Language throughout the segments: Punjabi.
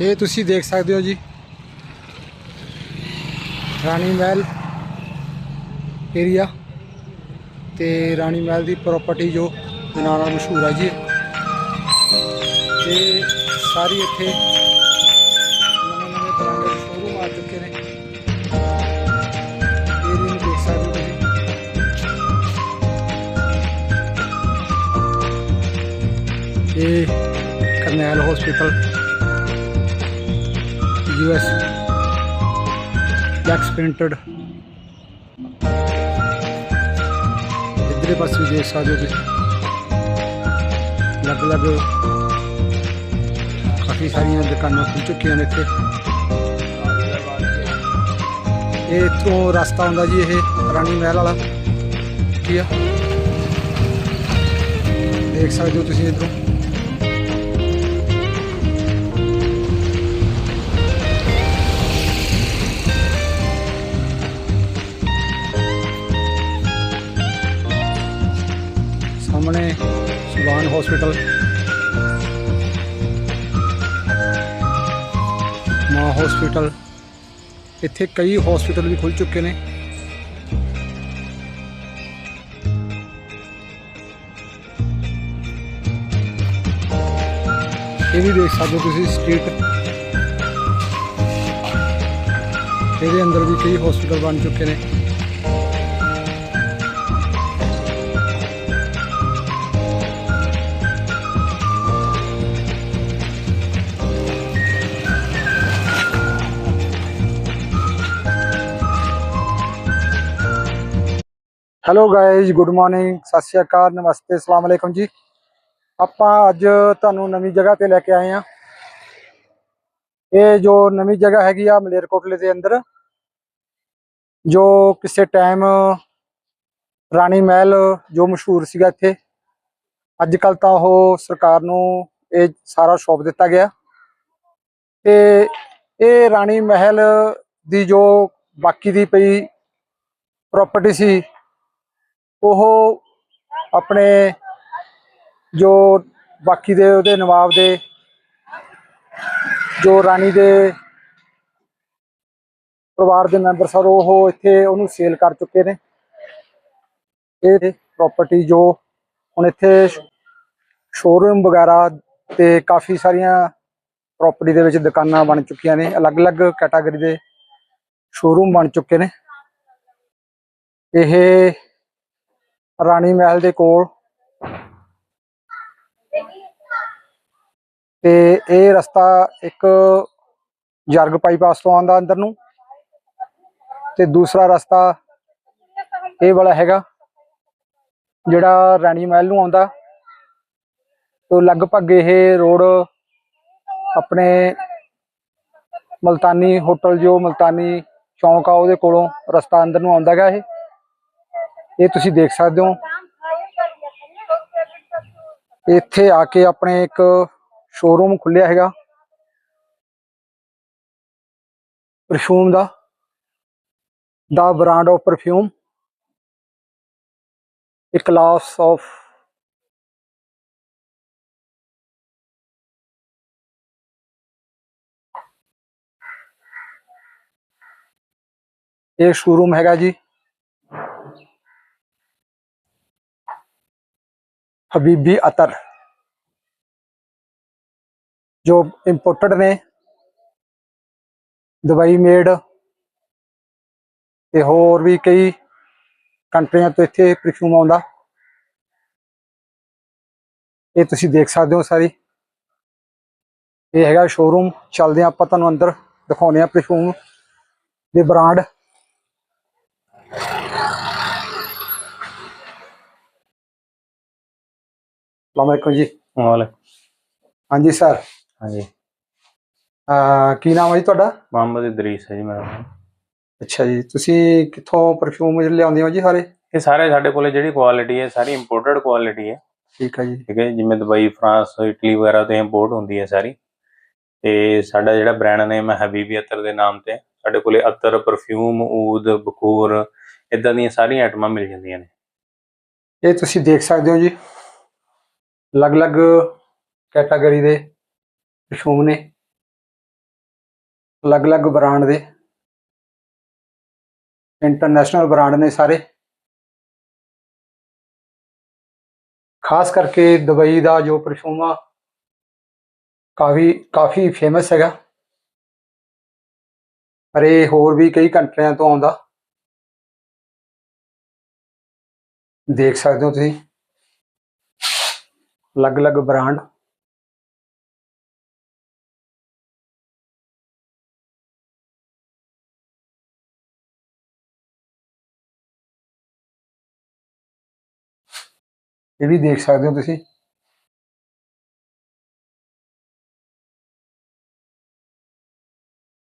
ਇਹ ਤੁਸੀਂ ਦੇਖ ਸਕਦੇ ਹੋ ਜੀ। ਰਾਣੀ ਮਹਿਲ ਏਰੀਆ ਤੇ ਰਾਣੀ ਮਹਿਲ ਦੀ ਪ੍ਰਾਪਰਟੀ ਜੋ ਦੇ ਮਸ਼ਹੂਰ ਹੈ ਜੀ। ਇਹ। ਤੇ ਸਾਰੀ ਇੱਥੇ ਨਵੇਂ ਨਵੇਂ ਤਰ੍ਹਾਂ ਦੇ ਸ਼ੋਰੂਮ ਆ ਚੁੱਕੇ ਨੇ। ਇਹ ਕਰਨੈਲ ਹਸਪੀਟਲ ਯੂਐਸ ਜੈਕਸ ਪ੍ਰਿੰਟਡ ਇਧਰੇ ਪਾਸੇ ਵੀ ਦੇਖ ਸਕਦੇ ਹੋ ਤੁਸੀਂ। ਅਲੱਗ-ਅਲੱਗ ਕਾਫੀ ਸਾਰੀਆਂ ਦੁਕਾਨਾਂ ਖੁੱਲ ਚੁੱਕੀਆਂ ਨੇ ਇੱਥੇ। ਇਹ ਇੱਥੋਂ ਰਸਤਾ ਹੁੰਦਾ ਜੀ ਇਹ ਰਾਣੀ ਮਹਿਲ ਵਾਲਾ। ਕੀ ਆ। ਦੇਖ ਸਕਦੇ ਹੋ ਤੁਸੀਂ ਇੱਧਰੋਂ। ਸਾਹਮਣੇ ਸੁਬਾਨ ਹਸਪੀਟਲ ਮਾਂ ਹਸਪੀਟਲ ਇੱਥੇ ਕਈ ਹਸਪੀਟਲ ਵੀ ਖੁੱਲ ਚੁੱਕੇ ਨੇ। ਇਹ ਵੀ ਦੇਖ ਸਕਦੇ ਹੋ ਤੁਸੀਂ ਸਟਰੀਟ ਇਹਦੇ ਅੰਦਰ ਵੀ ਕਈ ਹਸਪੀਟਲ ਬਣ ਚੁੱਕੇ ਨੇ। ਹੈਲੋ ਗਾਇਜ਼ ਗੁੱਡ ਮਾਰਨਿੰਗ ਸਤਿ ਸ਼੍ਰੀ ਅਕਾਲ. ਨਮਸਤੇ. ਅਸਲਾਮ ਅਲੈਕਮ ਜੀ। ਆਪਾਂ ਅੱਜ ਤੁਹਾਨੂੰ ਨਵੀਂ ਜਗ੍ਹਾ ਤੇ ਲੈ ਕੇ ਆਏ ਆ ਇਹ ਜੋ ਨਵੀਂ ਜਗ੍ਹਾ ਹੈਗੀ ਆ ਮਲੇਰਕੋਟਲੇ ਦੇ ਅੰਦਰ, ਜੋ ਕਿਸੇ ਟਾਈਮ ਰਾਣੀ ਮਹਿਲ ਜੋ ਮਸ਼ਹੂਰ ਸੀਗਾ ਇੱਥੇ ਅੱਜ ਕੱਲ ਤਾਂ ਉਹ ਸਰਕਾਰ ਨੂੰ ਇਹ ਸਾਰਾ ਸ਼ੌਪ ਦਿੱਤਾ ਗਿਆ। ਤੇ ਇਹ ਰਾਣੀ ਮਹਿਲ ਦੀ ਜੋ ਬਾਕੀ ਦੀ ਪਈ ਪ੍ਰਾਪਰਟੀ ਸੀ ਉਹ ਆਪਣੇ ਜੋ ਬਾਕੀ ਦੇ ਉਹਦੇ ਨਵਾਬ ਦੇ, ਜੋ ਰਾਣੀ ਦੇ ਪਰਿਵਾਰ ਦੇ ਮੈਂਬਰ ਸਰ ਉਹ ਇੱਥੇ ਉਹਨੂੰ ਸੇਲ ਕਰ ਚੁੱਕੇ ਨੇ। ਇਹ ਪ੍ਰਾਪਰਟੀ ਜੋ ਹੁਣ ਇੱਥੇ ਸ਼ੋਰੂਮ ਵਗੈਰਾ ਤੇ ਕਾਫੀ ਸਾਰੀਆਂ ਪ੍ਰਾਪਰਟੀ ਦੇ ਵਿੱਚ ਦੁਕਾਨਾਂ ਬਣ ਚੁੱਕੀਆਂ ਨੇ, ਅਲੱਗ-ਅਲੱਗ ਕੈਟਾਗਰੀ ਦੇ ਸ਼ੋਰੂਮ ਬਣ ਚੁੱਕੇ ਨੇ। ਇਹ ਰਾਣੀ ਮਹਿਲ ਦੇ ਕੋਲ। ਤੇ ਇਹ ਰਸਤਾ ਇੱਕ ਜਰਗ ਬਾਈਪਾਸ ਤੋਂ ਆਉਂਦਾ ਅੰਦਰ ਨੂੰ। ਤੇ ਦੂਸਰਾ ਰਸਤਾ ਇਹ ਵਾਲਾ ਹੈਗਾ, ਜਿਹੜਾ ਰਾਣੀ ਮਹਿਲ ਨੂੰ ਆਉਂਦਾ। ਤੋਂ ਲਗਭਗ ਇਹ ਰੋਡ ਆਪਣੇ ਮਲਤਾਨੀ ਹੋਟਲ ਜੋ ਮਲਤਾਨੀ ਚੌਂਕ ਆ ਉਹਦੇ ਕੋਲੋਂ ਰਸਤਾ ਅੰਦਰ ਨੂੰ ਆਉਂਦਾ ਹੈਗਾ ਇਹ। ਇਹ ਤੁਸੀਂ ਦੇਖ ਸਕਦੇ ਹੋ। ਇੱਥੇ ਆ ਕੇ ਆਪਣੇ ਇੱਕ ਸ਼ੋਰੂਮ ਖੁੱਲਿਆ ਹੈਗਾ। ਪਰਫਿਊਮ ਦਾ। ਦਾ brand of perfume a class of ਇਹ ਸ਼ੋਰੂਮ ਹੈਗਾ ਜੀ। ਹਬੀਬੀ ਅਤਰ, ਜੋ ਇੰਪੋਰਟਡ ਨੇ, ਦੁਬਈ ਮੇਡ ਤੇ ਹੋਰ ਵੀ ਕਈ ਕੰਟਰੀਆਂ ਤੋਂ ਇੱਥੇ ਪਰਫਿਊਮ ਆਉਂਦਾ। ਇਹ ਤੁਸੀਂ ਦੇਖ ਸਕਦੇ ਹੋ ਸਾਰੀ। ਇਹ ਹੈਗਾ ਸ਼ੋਰੂਮ ਚੱਲਦੇ ਹਾਂ ਆਪਾਂ ਤੁਹਾਨੂੰ ਅੰਦਰ ਦਿਖਾਉਂਦੇ ਆ ਪਰਫਿਊਮ ਦੇ ਬ੍ਰਾਂਡ ਅਸਲਾਮੁਅਲੈਕੁਮ ਜੀ। ਵਾਲੇ ਹਾਂਜੀ ਸਰ। ਹਾਂਜੀ। ਅਹ ਕੀ ਨਾਮ ਹੈ ਜੀ ਤੁਹਾਡਾ? ਮੁਹੰਮਦ ਇਦਰੀਸ ਹੈ ਜੀ ਮੇਰਾ ਨਾਮ। ਅੱਛਾ ਜੀ ਤੁਸੀਂ ਕਿੱਥੋਂ ਪਰਫਿਊਮ ਲਿਆਉਂਦੇ ਹੋ ਜੀ ਸਾਰੇ? ਇਹ ਸਾਰੇ ਸਾਡੇ ਕੋਲੇ ਜਿਹੜੀ ਕੁਆਲਿਟੀ ਹੈ ਸਾਰੀ ਇੰਪੋਰਟਡ ਕੁਆਲਿਟੀ ਹੈ। ਠੀਕ ਹੈ ਜੀ। ਠੀਕ ਹੈ ਜੀ, ਜਿਵੇਂ ਦੁਬਈ ਫਰਾਂਸ ਇਟਲੀ ਵਗੈਰਾ ਤੋਂ ਇੰਪੋਰਟ ਹੁੰਦੀ ਹੈ ਸਾਰੀ। ਤੇ ਸਾਡਾ ਜਿਹੜਾ ਬ੍ਰਾਂਡ ਨੇਮ ਹੈ ਹਬੀਬੀ ਅਤਰ ਦੇ ਨਾਮ ਤੇ ਸਾਡੇ ਕੋਲੇ ਅਤਰ ਪਰਫਿਊਮ ਊਦ ਬਖੂਰ ਇਦਾਂ ਦੀਆਂ ਸਾਰੀਆਂ ਆਈਟਮਾਂ ਮਿਲ ਜਾਂਦੀਆਂ ਨੇ। ਇਹ ਤੁਸੀਂ ਦੇਖ ਸਕਦੇ ਹੋ ਜੀ। ਅਲੱਗ-ਅਲੱਗ ਕੈਟਾਗਰੀ ਦੇ ਪਰਫਿਊਮ ਨੇ, ਅਲੱਗ-ਅਲੱਗ ਬ੍ਰਾਂਡ ਦੇ ਇੰਟਰਨੈਸ਼ਨਲ ਬ੍ਰਾਂਡ ਨੇ ਸਾਰੇ। ਖਾਸ ਕਰਕੇ ਦੁਬਈ ਦਾ ਜੋ ਪਰਫਿਊਮ ਆ, ਕਾਫੀ ਕਾਫੀ ਫੇਮਸ ਹੈਗਾ। ਪਰ ਇਹ ਹੋਰ ਵੀ ਕਈ ਕੰਟਰੀਆਂ ਤੋਂ ਆਉਂਦਾ। ਦੇਖ ਸਕਦੇ ਹੋ ਤੁਸੀਂ। ਅਲੱਗ-ਅਲੱਗ ਬ੍ਰਾਂਡ। ਇਹ ਵੀ ਦੇਖ ਸਕਦੇ ਹੋ ਤੁਸੀਂ।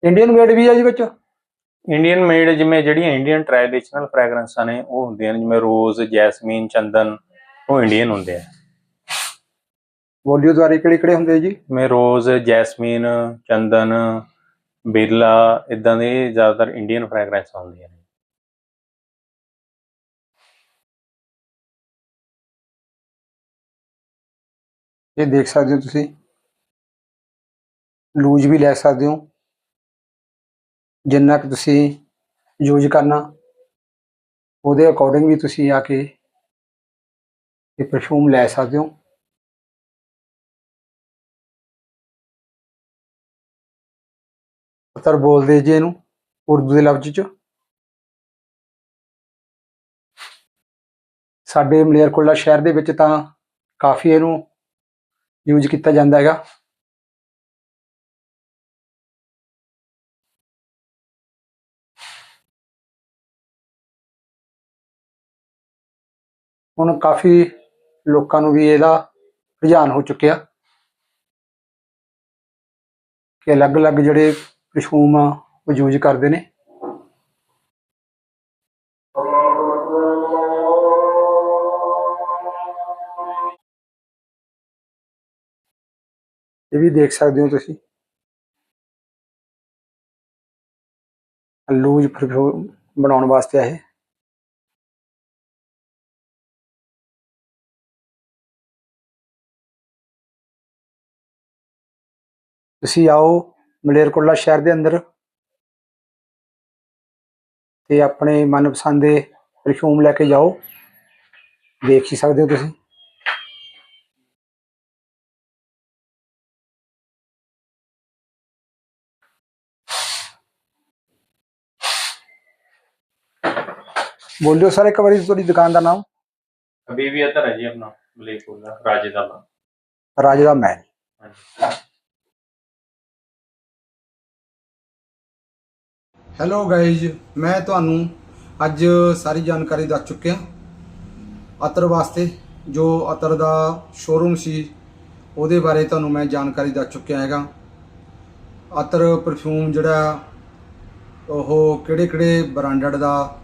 ਇੰਡੀਅਨ ਮੇਡ ਵੀ ਆ ਜੀ ਵਿੱਚ? ਇੰਡੀਅਨ ਮੇਡ ਜਿਵੇਂ ਜਿਹੜੀਆਂ ਇੰਡੀਅਨ ਟ੍ਰੈਡੀਸ਼ਨਲ ਫ੍ਰੈਗਰੈਂਸਾਂ ਨੇ, ਉਹ ਹੁੰਦੀਆਂ ਨੇ ਜਿਵੇਂ ਰੋਜ਼ ਜੈਸਮੀਨ ਚੰਦਨ, ਉਹ ਇੰਡੀਅਨ ਹੁੰਦੇ ਆ। ਬੋਲਿਓ ਦੁਆਰੇ ਕਿਹੜੇ ਕਿਹੜੇ ਹੁੰਦੇ ਜੀ? ਜਿਵੇਂ ਰੋਜ਼ ਜੈਸਮੀਨ ਚੰਦਨ ਬਿਰਲਾ ਇਦਾਂ ਦੇ ਜ਼ਿਆਦਾਤਰ ਇੰਡੀਅਨ ਫ੍ਰੈਗਰੈਂਸਾਂ ਹੁੰਦੀਆਂ ਨੇ। ਇਹ ਦੇਖ ਸਕਦੇ ਹੋ ਤੁਸੀਂ। ਲੂਜ ਵੀ ਲੈ ਸਕਦੇ ਹੋ। ਜਿੰਨਾ ਕਿ ਤੁਸੀਂ ਯੂਜ਼ ਕਰਨਾ ਉਹਦੇ ਅਕੋਰਡਿੰਗ ਵੀ ਤੁਸੀਂ ਆ ਕੇ ਇਹ ਪਰਫਿਊਮ ਲੈ ਸਕਦੇ ਹੋ। ਅਤਰ ਬੋਲਦੇ ਜੀ ਇਹਨੂੰ, ਉਰਦੂ ਦੇ ਲਫ਼ਜ਼ ਚ। ਸਾਡੇ ਮਲੇਰਕੋਟਲਾ ਸ਼ਹਿਰ ਦੇ ਵਿੱਚ ਤਾਂ ਕਾਫੀ ਇਹਨੂੰ ਯੂਜ਼ ਕੀਤਾ ਜਾਂਦਾ ਹੈਗਾ। ਹੁਣ ਕਾਫੀ ਲੋਕਾਂ ਨੂੰ ਵੀ ਇਹਦਾ ਰੁਝਾਨ ਹੋ ਚੁੱਕਿਆ। ਕਿ ਅਲੱਗ-ਅਲੱਗ ਜਿਹੜੇ ਪਰਫਿਊਮ ਆ ਉਹ ਯੂਜ਼ ਕਰਦੇ ਨੇ। ਇਹ ਵੀ ਦੇਖ ਸਕਦੇ ਹੋ ਤੁਸੀਂ। ਲੂਜ ਪਰਫਿਊਮ ਬਣਾਉਣ ਵਾਸਤੇ ਇਹ। ਤੁਸੀਂ ਆਓ। ਮਲੇਰਕੋਟਲਾ ਸ਼ਹਿਰ ਦੇ ਅੰਦਰ। ਤੇ ਆਪਣੇ ਮਨਪਸੰਦ ਦੇ ਪਰਫਿਊਮ ਲੈ ਕੇ ਜਾਓ। ਦੇਖ ਹੀ ਸਕਦੇ ਹੋ ਤੁਸੀਂ। ਬੋਲਿਓ ਸਰ ਇੱਕ ਵਾਰੀ ਤੁਹਾਡੀ ਦੁਕਾਨ ਦਾ ਨਾਮ। ਵੀ ਅਤਰ ਹੈ ਜੀ ਆਪਣਾ ਮਲੇਕੁਲਾ ਰਾਜੇ ਦਾ ਨਾਮ। ਰਾਜੇ ਦਾ ਮਹਿਲ। ਹਾਂਜੀ। ਹੈਲੋ ਗਾਇਜ਼ ਮੈਂ ਤੁਹਾਨੂੰ ਅੱਜ ਸਾਰੀ ਜਾਣਕਾਰੀ ਦੱਸ ਚੁੱਕਿਆ। ਅਤਰ ਵਾਸਤੇ ਜੋ ਅਤਰ ਦਾ ਸ਼ੋਰੂਮ ਸੀ, ਉਹਦੇ ਬਾਰੇ ਤੁਹਾਨੂੰ ਮੈਂ ਜਾਣਕਾਰੀ ਦੱਸ ਚੁੱਕਿਆ ਹੈਗਾ। ਅਤਰ ਪਰਫਿਊਮ ਜਿਹੜਾ, ਉਹ ਕਿਹੜੇ ਕਿਹੜੇ ਬ੍ਰਾਂਡਡ ਦਾ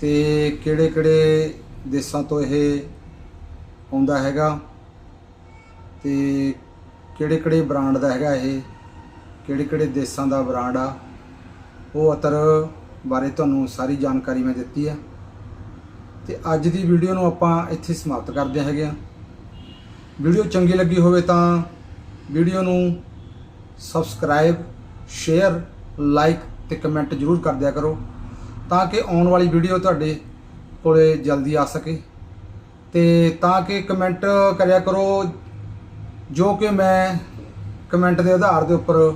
ਤੇ ਕਿਹੜੇ ਕਿਹੜੇ ਦੇਸ਼ਾਂ ਤੋਂ ਇਹ ਆਉਂਦਾ ਹੈਗਾ ਤੇ ਕਿਹੜੇ ਕਿਹੜੇ ਬ੍ਰਾਂਡ ਦਾ ਹੈਗਾ ਇਹ ਕਿਹੜੇ ਕਿਹੜੇ ਦੇਸ਼ਾਂ ਦਾ ਬ੍ਰਾਂਡ ਆ। ਉਹ ਅਤਰ ਬਾਰੇ ਤੁਹਾਨੂੰ ਸਾਰੀ ਜਾਣਕਾਰੀ ਮੈਂ ਦਿੱਤੀ ਹੈ। ਤੇ ਅੱਜ ਦੀ ਵੀਡੀਓ ਨੂੰ ਆਪਾਂ ਇੱਥੇ ਸਮਾਪਤ ਕਰਦੇ ਹੈਗੇ ਆ ਵੀਡੀਓ ਚੰਗੀ ਲੱਗੀ ਹੋਵੇ ਤਾਂ ਵੀਡੀਓ ਨੂੰ ਸਬਸਕ੍ਰਾਈਬ, ਸ਼ੇਅਰ, ਲਾਈਕ ਤੇ ਕਮੈਂਟ ਜ਼ਰੂਰ ਕਰ ਦਿਆ ਕਰੋ ਤਾਂ ਕਿ ਆਉਣ ਵਾਲੀ ਵੀਡੀਓ ਤੁਹਾਡੇ ਕੋਲੇ ਜਲਦੀ ਆ ਸਕੇ। ਤੇ ਤਾਂ ਕਿ ਕਮੈਂਟ ਕਰਿਆ ਕਰੋ ਜੋ ਕਿ ਮੈਂ ਕਮੈਂਟ ਦੇ ਆਧਾਰ ਦੇ ਉੱਪਰ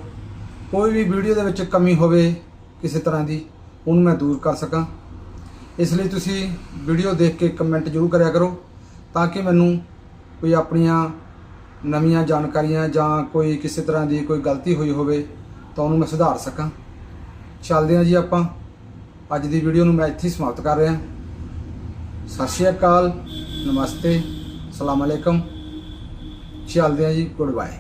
ਕੋਈ ਵੀ ਵੀਡੀਓ ਦੇ ਵਿੱਚ ਕਮੀ ਹੋਵੇ ਕਿਸੇ ਤਰ੍ਹਾਂ ਦੀ ਉਹਨੂੰ ਮੈਂ ਦੂਰ ਕਰ ਸਕਾਂ। ਇਸ ਲਈ ਤੁਸੀਂ ਵੀਡੀਓ ਦੇਖ ਕੇ ਕਮੈਂਟ ਜ਼ਰੂਰ ਕਰਿਆ ਕਰੋ ਤਾਂ ਕਿ ਮੈਨੂੰ ਕੋਈ ਆਪਣੀਆਂ ਨਵੀਆਂ ਜਾਣਕਾਰੀਆਂ ਜਾਂ ਕੋਈ ਕਿਸੇ ਤਰ੍ਹਾਂ ਦੀ ਕੋਈ ਗਲਤੀ ਹੋਈ ਹੋਵੇ ਤਾਂ ਉਹਨੂੰ ਮੈਂ ਸੁਧਾਰ ਸਕਾਂ। ਚੱਲਦੇ ਹਾਂ ਜੀ ਆਪਾਂ। ਅੱਜ ਦੀ ਵੀਡੀਓ ਨੂੰ ਮੈਂ ਇੱਥੇ ਹੀ ਸਮਾਪਤ ਕਰ ਰਿਹਾ। ਸਤਿ ਸ਼੍ਰੀ ਅਕਾਲ, ਨਮਸਤੇ, ਸਲਾਮ ਅਲੈਕਮ। ਚੱਲਦੇ ਹਾਂ ਜੀ ਗੁੱਡ ਬਾਏ